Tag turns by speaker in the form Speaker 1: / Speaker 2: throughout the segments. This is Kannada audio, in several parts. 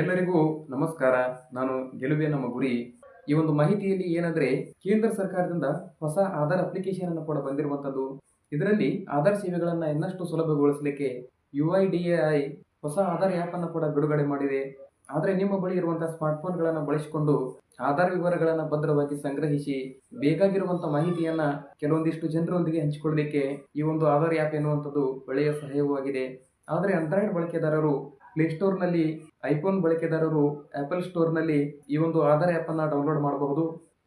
Speaker 1: ಎಲ್ಲರಿಗೂ ನಮಸ್ಕಾರ. ನಾನು ಗೆಲುವೆ ನಮ್ಮ ಗುರಿ. ಈ ಒಂದು ಮಾಹಿತಿಯಲ್ಲಿ ಏನಂದ್ರೆ ಕೇಂದ್ರ ಸರ್ಕಾರದಿಂದ ಹೊಸ ಆಧಾರ್ ಅಪ್ಲಿಕೇಶನ್ ಅನ್ನು ಕೂಡ ಬಂದಿರುವಂತದ್ದು. ಇದರಲ್ಲಿ ಆಧಾರ್ ಸೇವೆಗಳನ್ನ ಇನ್ನಷ್ಟು ಸುಲಭಗೊಳಿಸಲಿಕ್ಕೆ ಯು ಐ ಡಿ ಐ ಹೊಸ ಆಧಾರ್ ಆ್ಯಪ್ ಅನ್ನು ಕೂಡ ಬಿಡುಗಡೆ ಮಾಡಿದೆ. ಆದರೆ ನಿಮ್ಮ ಬಳಿ ಇರುವಂತಹ ಸ್ಮಾರ್ಟ್ಫೋನ್ಗಳನ್ನು ಬಳಸಿಕೊಂಡು ಆಧಾರ್ ವಿವರಗಳನ್ನು ಭದ್ರವಾಗಿ ಸಂಗ್ರಹಿಸಿ ಬೇಕಾಗಿರುವಂತಹ ಮಾಹಿತಿಯನ್ನ ಕೆಲವೊಂದಿಷ್ಟು ಜನರೊಂದಿಗೆ ಹಂಚಿಕೊಳ್ಳಲಿಕ್ಕೆ ಈ ಒಂದು ಆಧಾರ್ ಆ್ಯಪ್ ಎನ್ನುವಂಥದ್ದು ಒಳ್ಳೆಯ ಸಹಾಯವಾಗಿದೆ. ಆದರೆ ಆಂಡ್ರಾಯ್ಡ್ ಬಳಕೆದಾರರು ಪ್ಲೇಸ್ಟೋರ್ನಲ್ಲಿ ಐಫೋನ್ ಬಳಕೆದಾರರು ಆ್ಯಪಲ್ ಸ್ಟೋರ್ನಲ್ಲಿ ಈ ಒಂದು ಆಧಾರ್ ಆ್ಯಪನ್ನು ಡೌನ್ಲೋಡ್ ಮಾಡಬಹುದು.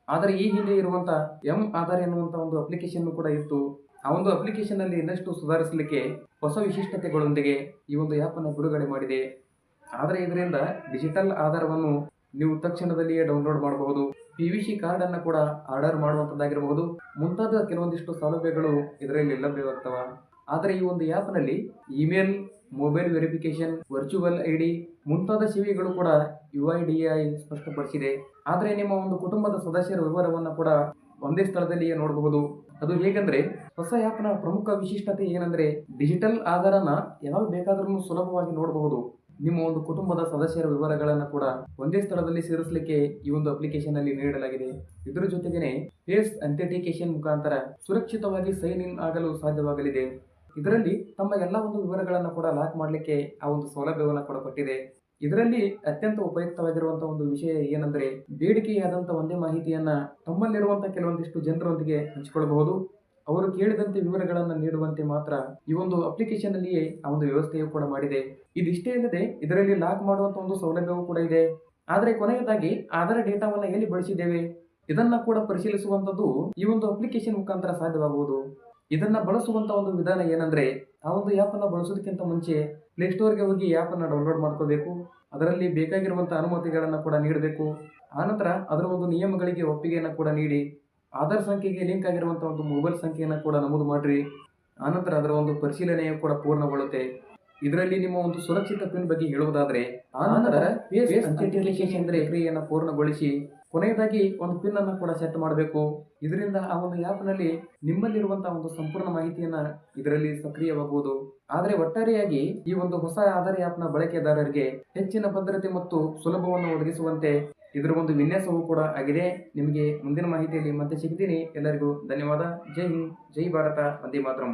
Speaker 1: ಆದರೆ ಈ ಹಿಂದೆ ಇರುವಂಥ ಎಂ ಆಧಾರ್ ಎನ್ನುವಂಥ ಒಂದು ಅಪ್ಲಿಕೇಶನ್ ಕೂಡ ಇತ್ತು. ಆ ಒಂದು ಅಪ್ಲಿಕೇಶನ್ ಅಲ್ಲಿ ಇನ್ನಷ್ಟು ಸುಧಾರಿಸಲಿಕ್ಕೆ ಹೊಸ ವಿಶಿಷ್ಟತೆಗಳೊಂದಿಗೆ ಈ ಒಂದು ಆ್ಯಪನ್ನು ಬಿಡುಗಡೆ ಮಾಡಿದೆ. ಆದರೆ ಇದರಿಂದ ಡಿಜಿಟಲ್ ಆಧಾರವನ್ನು ನೀವು ತಕ್ಷಣದಲ್ಲಿಯೇ ಡೌನ್ಲೋಡ್ ಮಾಡಬಹುದು. ಪಿ ವಿ ಸಿ ಕಾರ್ಡ್ ಅನ್ನು ಕೂಡ ಆರ್ಡರ್ ಮಾಡುವಂತದ್ದಾಗಿರಬಹುದು. ಮುಂತಾದ ಕೆಲವೊಂದಿಷ್ಟು ಸೌಲಭ್ಯಗಳು ಇದರಲ್ಲಿ ಲಭ್ಯವಾಗ್ತವ. ಆದರೆ ಈ ಒಂದು ಆ್ಯಪ್ನಲ್ಲಿ email mobile verification virtual I D ಮುಂತಾದ ಸೇವೆಗಳು ಕೂಡ ಯು ಐ ಡಿ ಐ ಸ್ಪಷ್ಟಪಡಿಸಿದೆ. ಆದರೆ ನಿಮ್ಮ ಒಂದು ಕುಟುಂಬದ ಸದಸ್ಯರ ವಿವರವನ್ನು ಕೂಡ ಒಂದೇ ಸ್ಥಳದಲ್ಲಿಯೇ ನೋಡಬಹುದು ಅದು ಹೇಗೆಂದ್ರೆ ಹೊಸ ಆ್ಯಪ್ನ ಪ್ರಮುಖ ವಿಶಿಷ್ಟತೆ ಏನಂದ್ರೆ ಡಿಜಿಟಲ್ ಆಧಾರನ ಯಾವ ಬೇಕಾದ್ರೂ ಸುಲಭವಾಗಿ ನೋಡಬಹುದು ನಿಮ್ಮ ಒಂದು ಕುಟುಂಬದ ಸದಸ್ಯರ ವಿವರಗಳನ್ನು ಕೂಡ ಒಂದೇ ಸ್ಥಳದಲ್ಲಿ ಸೇರಿಸಲಿಕ್ಕೆ ಈ ಒಂದು ಅಪ್ಲಿಕೇಶನ್ ಅಲ್ಲಿ ನೀಡಲಾಗಿದೆ. ಇದರ ಜೊತೆಗೇನೆ ಫೇಸ್ ಅಥೆಂಟಿಕೇಶನ್ ಮುಖಾಂತರ ಸುರಕ್ಷಿತವಾಗಿ ಸೈನ್ ಇನ್ ಆಗಲು ಸಾಧ್ಯವಾಗಲಿದೆ. ಇದರಲ್ಲಿ ತಮ್ಮ ಎಲ್ಲ ಒಂದು ವಿವರಗಳನ್ನು ಕೂಡ ಲಾಕ್ ಮಾಡಲಿಕ್ಕೆ ಆ ಒಂದು ಸೌಲಭ್ಯವನ್ನು ಕೂಡ ಕೊಟ್ಟಿದೆ. ಇದರಲ್ಲಿ ಅತ್ಯಂತ ಉಪಯುಕ್ತವಾಗಿರುವಂತಹ ಒಂದು ವಿಷಯ ಏನಂದ್ರೆ ಬೇಡಿಕೆಯಾದಂತಹ ಒಂದೇ ಮಾಹಿತಿಯನ್ನ ತಮ್ಮಲ್ಲಿರುವಂತಹ ಕೆಲವೊಂದಿಷ್ಟು ಜನರೊಂದಿಗೆ ಹಂಚಿಕೊಳ್ಳಬಹುದು. ಅವರು ಕೇಳಿದಂತೆ ವಿವರಗಳನ್ನು ನೀಡುವಂತೆ ಮಾತ್ರ ಈ ಒಂದು ಅಪ್ಲಿಕೇಶನ್ ಅಲ್ಲಿಯೇ ಆ ಒಂದು ವ್ಯವಸ್ಥೆಯು ಕೂಡ ಮಾಡಿದೆ. ಇದಿಷ್ಟೇ ಅಲ್ಲದೆ ಇದರಲ್ಲಿ ಲಾಕ್ ಮಾಡುವಂತ ಒಂದು ಸೌಲಭ್ಯವೂ ಕೂಡ ಇದೆ. ಆದರೆ ಕೊನೆಯದಾಗಿ ಆಧಾರ್ ಡೇಟಾವನ್ನ ಎಲ್ಲಿ ಬಳಸಿದ್ದೇವೆ? ಇದನ್ನ ಕೂಡ ಪರಿಶೀಲಿಸುವಂತದ್ದು ಈ ಒಂದು ಅಪ್ಲಿಕೇಶನ್ ಮುಖಾಂತರ ಸಾಧ್ಯವಾಗುವುದು. ಇದನ್ನ ಬಳಸುವಂತ ಒಂದು ವಿಧಾನ ಏನಂದ್ರೆ ಆ ಒಂದು ಆ್ಯಪ್ ಅನ್ನ ಬಳಸೋದಕ್ಕಿಂತ ಮುಂಚೆ ಪ್ಲೇಸ್ಟೋರ್ಗೆ ಹೋಗಿ ಆ್ಯಪ್ ಅನ್ನ ಡೌನ್ಲೋಡ್ ಮಾಡ್ಕೋಬೇಕು. ಅದರಲ್ಲಿ ಬೇಕಾಗಿರುವಂತ ಅನುಮತಿಗಳನ್ನ ಕೂಡ ನೀಡಬೇಕು. ಆನಂತರ ಅದರ ಒಂದು ನಿಯಮಗಳಿಗೆ ಒಪ್ಪಿಗೆಯನ್ನು ಕೂಡ ನೀಡಿ ಆಧಾರ್ ಸಂಖ್ಯೆಗೆ ಲಿಂಕ್ ಆಗಿರುವಂತ ಒಂದು ಮೊಬೈಲ್ ಸಂಖ್ಯೆಯನ್ನು ಕೂಡ ನಮೂದು ಮಾಡ್ರಿ. ಆನಂತರ ಅದರ ಒಂದು ಪರಿಶೀಲನೆಯು ಕೂಡ ಪೂರ್ಣಗೊಳ್ಳುತ್ತೆ. ಇದರಲ್ಲಿ ನಿಮ್ಮ ಒಂದು ಸುರಕ್ಷಿತ ಪಿನ್ ಬಗ್ಗೆ ಹೇಳುವುದಾದ್ರೆ ಆನಂತರ ಪ್ರಕ್ರಿಯೆಯನ್ನು ಪೂರ್ಣಗೊಳಿಸಿ ಕೊನೆಯದಾಗಿ ಒಂದು ಪಿನ್ ಅನ್ನು ಕೂಡ ಸೆಟ್ ಮಾಡಬೇಕು. ಇದರಿಂದ ಆ ಒಂದು ಆ್ಯಪ್ನಲ್ಲಿ ನಿಮ್ಮಲ್ಲಿರುವಂತಹ ಒಂದು ಸಂಪೂರ್ಣ ಮಾಹಿತಿಯನ್ನ ಇದರಲ್ಲಿ ಸಕ್ರಿಯವಾಗುವುದು. ಆದರೆ ಒಟ್ಟಾರೆಯಾಗಿ ಈ ಒಂದು ಹೊಸ ಆಧಾರ್ ಆ್ಯಪ್ನ ಬಳಕೆದಾರರಿಗೆ ಹೆಚ್ಚಿನ ಭದ್ರತೆ ಮತ್ತು ಸುಲಭವನ್ನು ಒದಗಿಸುವಂತೆ ಇದರ ಒಂದು ವಿನ್ಯಾಸವೂ ಕೂಡ ಆಗಿದೆ. ನಿಮಗೆ ಮುಂದಿನ ಮಾಹಿತಿಯಲ್ಲಿ ಮತ್ತೆ ಸಿಗ್ತೀನಿ. ಎಲ್ಲರಿಗೂ ಧನ್ಯವಾದ. ಜೈ ಹಿಂದ್, ಜೈ ಭಾರತ, ವಂದೇ ಮಾತರಂ.